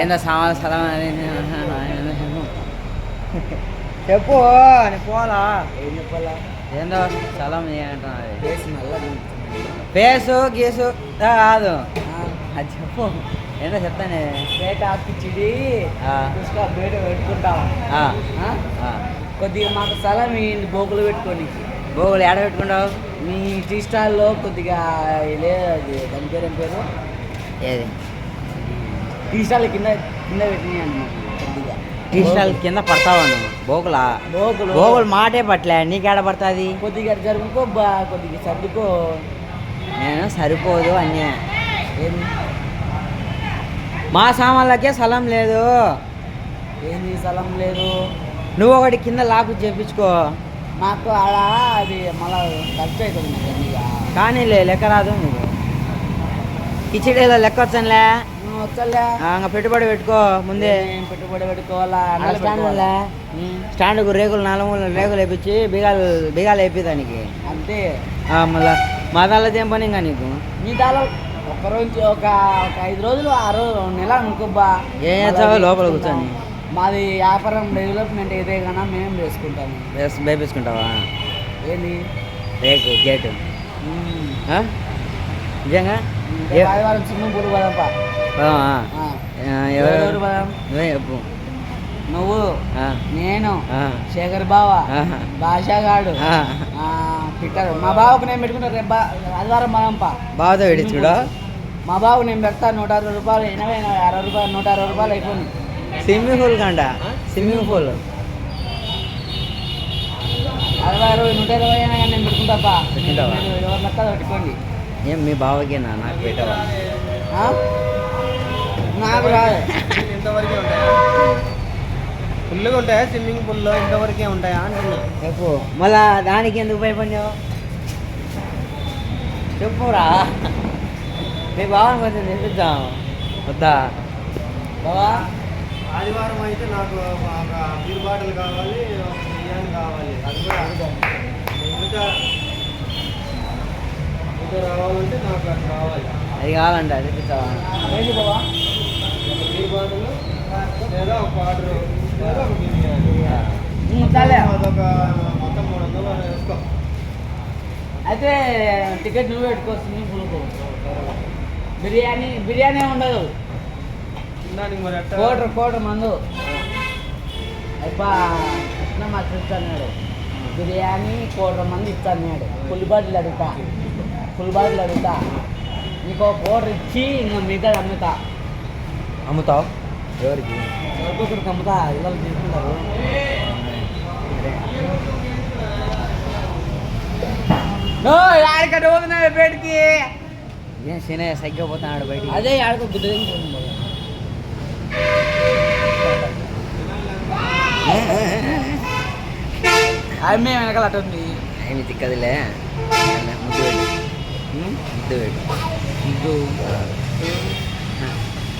ఏందో సామాన్ సలం అని చెప్పు. నీ పోలా ఏం చెప్పాలా? ఏందో సలం నల్లగా పేసు గీసు కాదు అది చెప్పు. ఏందో చెప్తానే. బయట ఆపిచ్చిడి బయట పెట్టుకుంటాం. కొద్దిగా మాకు స్థలం మీ బోకులు పెట్టుకొని. గూగుల్ ఏడ పెట్టుకుంటావు? మీ టీ స్టాల్లో కొద్దిగా లేదు అది దాని పేరు ఏం పేరు? ఏది? టీ స్టాల్ కింద కింద పెట్టినాయండి మాకు కొద్దిగా టీ స్టాల్ కింద పడతావా నువ్వు బోగులా బోకులు. బోగులు మాటే పట్టలే. నీకేడ పడుతుంది? కొద్దిగా జరుపుకో బా కొద్దిగా సర్దుకో. నేను సరిపోదు అన్నీ. మా సామాన్లకే స్థలం లేదు. ఏంది స్థలం లేదు? నువ్వు ఒకటి కింద లాకు చేపించుకో. మాకు ఆడ అది మళ్ళా ఖర్చు అవుతుంది. కానీ లే లెక్క రాదు నువ్వు. కిచిడీలో లెక్క వచ్చానులే. ఇంకా పెట్టుబడి పెట్టుకో ముందే. పెట్టుబడి పెట్టుకోవాలా? స్టాండ్కు రేకులు నాలుగు రేకులు వేపించి బీగాలు బీగాలు వేపి దానికి. అంతే. ఆ, మళ్ళా మా దానిలో ఏం పని ఇంకా నీకు? మీ దాలో ఒక రోజు ఒక ఒక ఐదు రోజులు ఆరు నెల అనుకోబ్బా. ఏం చేస్తావో లోపల కూర్చొని. మాది వ్యాపారం డెవలప్మెంట్ అయితే కన్నా మేము చేసుకుంటాము వేస్ వేపించుకుంటావా? ఏంది? రేకు గేటు. ఆ? నిజంగా? ఆదివారం స్విమ్మింగ్ పూల్ పోదాంపా పోదామా? ఆ. ఆ, ఎవరెవరు పోదాం? నువ్వే చెప్పు. నువ్వు ఆ, నేను శేఖర్ బావ. భాషాగాడు పిట్టర్ మా బావకు నేను పెట్టుకుంటా రేపు ఆదివారం పోదాంపా బావతో పెట్టి చూడు. మా బాబు నేను పెడతా నూట అరవై రూపాయలు ఎనభై అరవై రూపాయలు నూట అరవై రూపాయలు అయిపోయింది. స్విమ్మింగ్ పూల్ కంట స్విమ్మింగ్ పూల్. అరవై అరవై నూట ఇరవై అయినా కానీ నేను పెట్టుకుంటాపా పెట్టుకుంటావా? పెట్టుకోండి. ఏం మీ బావకేనా? నాకు పెట్టవా? నాకు రాదు ఇంతవరకే ఉంటాయా? ఫుల్గా ఉంటాయా? స్విమ్మింగ్ పూల్లో ఇంతవరకే ఉంటాయా అంటున్నా. చెప్పు. మళ్ళా దానికి ఎందుకు భయపడినావు చెప్పురా. మీ బావని కొంచెం తెప్పిద్దాం వద్దా? బావా? ఆదివారం అయితే నాకు ఒక బీర్ బాటిల్ కావాలి ఒక బిర్యానీ కావాలి. అది కూడా మిగతా మిగతా రావాలంటే నాకు అది కావాలి. అది కావాలంట తెప్పిస్తావా ఏంటి బావా? ఒక బీర్ బాటిల్ లేదా ఒక ఆర్డర్ లేదా ఒక బిర్యానీ ఉమ్, చాలే అదొక మొత్తం మూడు వందలు వేసుకో అయితే టికెట్ నువ్వు పెట్టుకో స్విమ్మింగ్ పూల్కు బిర్యానీ బిర్యానీ ఉండదు కోటర్ కోటర్ మందు. అబ్బా కృష్ణ మా చూస్తా అన్నాడు బిర్యానీ కోటర్ మంది ఇస్తా అన్నాడు ఫుల్ బాటిల్ అడుగుతా. ఫుల్ బాటిల్ అడుగుతా. నీకు ఒక కోటర్ ఇచ్చి ఇంకా మిగతా అమ్ముతా. అమ్ముతావు? ఎవరికి? ఒక్కొక్కరికి అమ్ముతా ఇలా తీసుకుంటారు ఆడికట్ట పోతున్నా బయటికి. ఏం సీనయ్య సైకిల్ పోతున్నాడు బయటికి? అదే ఆడుకో గుడ్డ అమ్మే వెనకాల అటు ఉంది. తిక్కదిలే? ముద్దు పెట్టు. ముద్దు పెట్టు. ఇదో.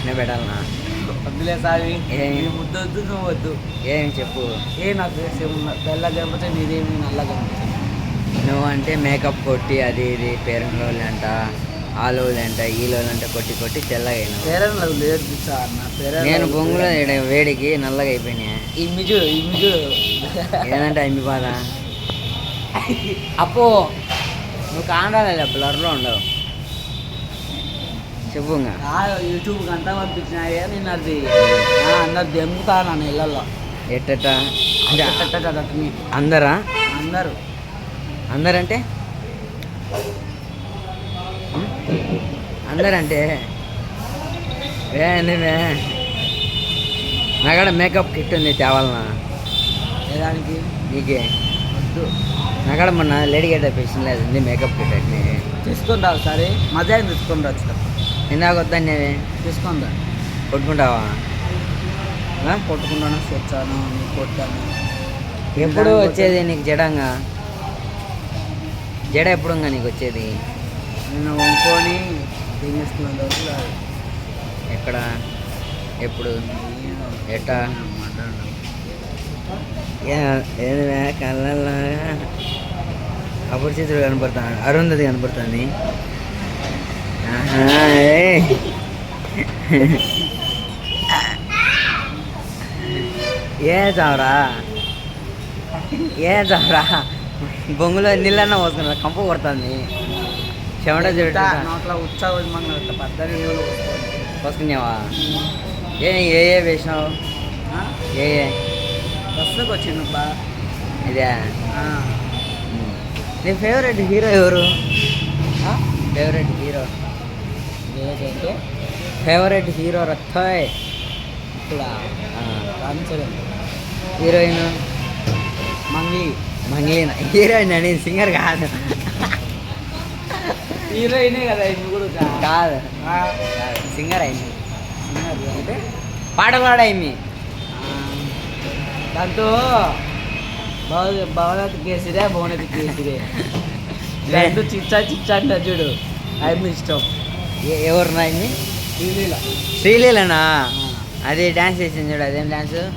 నేను పెట్టాలనా? వద్దులే సావి? నీ ముద్దు వద్దు నువ్వు వద్దు. ఏం చెప్పు? ఏ నాకు తెల్ల కనిపించే నీదేమి నల్ల కనిపించదు నువ్వు అంటే మేకప్ కొట్టి అది ఇది పేరెంట్ అంట ఆలోలు అంట ఈలోలు అంట కొట్టి కొట్టి తెల్లగా అయినావు పేరెంట్ నాకు లేదు పిచ్చా అన్న పేరెంట్ నేను బొంగులో వేడికి నల్లగా అయిపోయినాయి ఇమ్మి చూడు ఇమ్మి చూడు. ఏదంటే అమ్మి బాధ అప్పు నువ్వు కాండాలి బ్లర్లో ఉండవు. చెప్పు యూట్యూబ్ గంట పంపించినాయే నేను అది అందరు దెంగుతా నన్ను ఇళ్ళల్లో ఎట్టట? అంటే అందరా? అందరూ. అందరంటే? అందరంటే? ఏందివే నాకాడ మేకప్ కిట్ ఉంది తేవాలనా? ఏదానికి నీకే? వద్దు. నాకాడ మొన్న లేడీ గడ్డ పేషన్ లేదు మేకప్ కిట్ అట్ని తీసుకొని రా ఒకసారి మధ్యాహ్నం తీసుకొని రా వచ్చేటప్పుడు ఇందాక వద్దని తీసుకొని రా కొట్టుకుంటావా? కొట్టుకుంటాను వచ్చాను కొట్టాను ఎప్పుడు వచ్చేది నీకు జడంగా? జడ ఎప్పుడు నీకు వచ్చేది? నేను వంకొని తినేసుకున్న ఎక్కడ? ఎప్పుడు? ఎట్టా? ఏదివే కళ్ళల్లో అపరిచితుడు కనపడుతున్నాడు. అరుంధతి కనపడుతుంది. ఏ చావరా ఏ చావరా బొంగులో నీళ్ళన్న పోసుకున్నా కంపు కొడుతుంది. చెమట చెమట. పోసుకున్నావా ఏ ఏ ఏ వేసినావు? ఏ ఏ? బస్సులోకి వచ్చిండు బా ఇదే. నీ ఫేవరెట్ హీరో ఎవరు? ఫేవరెట్ హీరో లేదంటే ఫేవరెట్ హీరో రథోయ్ ఇప్పుడు రామ్ చరణ్. హీరోయిన్ మంగ్లీ. మంగ్లీన? హీరోయిన్ అని సింగర్ కాదు. హీరోయినే కదా ఇది కూడా కాదు. సింగర్ అయింది. సినిమా అంటే పాటలు పాడైంది ఆ, దాంతో భవ భవనతి కేసిరే భవనతి కేసిరే. దాంతో చిచ్చా చిచ్చా అంట చూడు. ఐఎమ్ ఇష్టం. ఏ- ఎవరు శ్రీలీల. శ్రీలీలనా? అది డ్యాన్స్ చేసింది చూడు అదేం డ్యాన్స్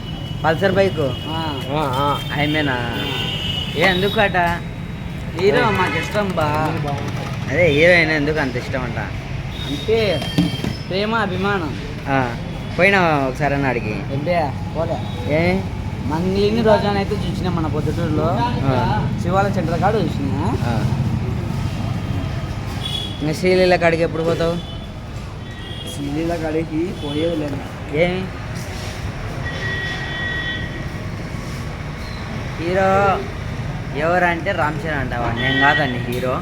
పల్సర్ బైక్? ఆ. అయిమేనా ఏ ఎందుకు అట హీరో మాకు ఇష్టం బా. అదే హీరోయిన్ ఎందుకు అంత ఇష్టం అంట? అంటే ప్రేమ అభిమానం. ఆ, పోయినావా ఒకసారి అన్న అడిగి పోలే. ఏ? మంగ్లీని రోజానైతే చూసిన మన పొద్దుటూరులో. శివాల చంద్రకాడు చూసిన. ఆ. ఇంకా శ్రీలీల కాడికి ఎప్పుడు పోతావు? శ్రీలీల కాడికి పోయేది లేదు ఏమి? హీరో ఎవరంటే రామ్ చరణ్ అంటావా? నేను కాదండి హీరో.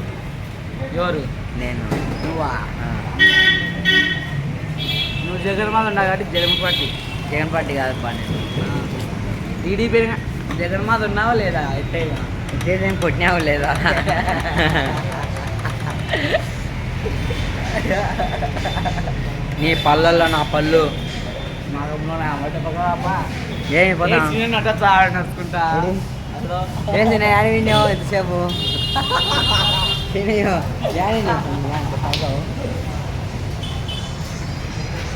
ఎవరు? నేను. నువ్వా? నువ్వు జగన్మాల ఉన్నావు కాబట్టి జగన్ పార్టీ. జగన్ పార్టీ కాదు పా నేను. టీడీపీ జగన్మాత ఉన్నావా లేదా? ఎట్టయినా ఇదేం కొట్టినావు లేదా? నీ పళ్ళల్లో నా పళ్ళు. ఏమి ఏంది నేను విన్నావు ఎంతసేపు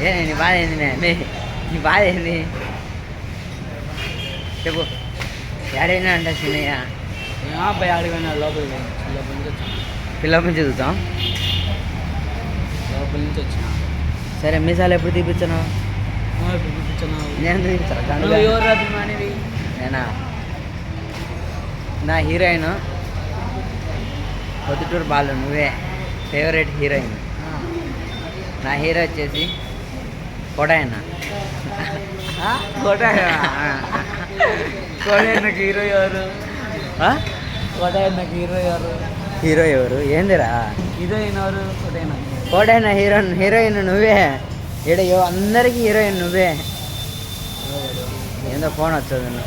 ఏ నీ బాధ ఏంది నే? బాధ ఏంది? చెప్పు. యాడైనా అంట చిన్నయ్య అబ్బాయి ఆడిపోయినా లోపలికి. పోయి. లోపల నుంచి వచ్చిన. పిల్ల నుంచి చూద్దాం. లోపల నుంచి వచ్చిన. సరే మీసాలు ఎప్పుడు తీపిచ్చాను నువ్వు ఎప్పుడు నేను ఎవరు అభిమానివి? నేనా? నా హీరోయిన్ పొద్దుటూరు బాలు నువ్వే. Favourite heroine. నా హీరో వచ్చేసి కొడాయన కోడైనకు హీరో ఎవరు? కోడైనకు హీరో ఎవరు? హీరో ఎవరు? ఏందిరా? హీరోయిన్ ఎవరు కోడైన కోడైన హీరో హీరోయిన్ నువ్వే. ఎవ- అందరికీ హీరోయిన్ నువ్వే. ఏందో ఫోన్ వచ్చేది.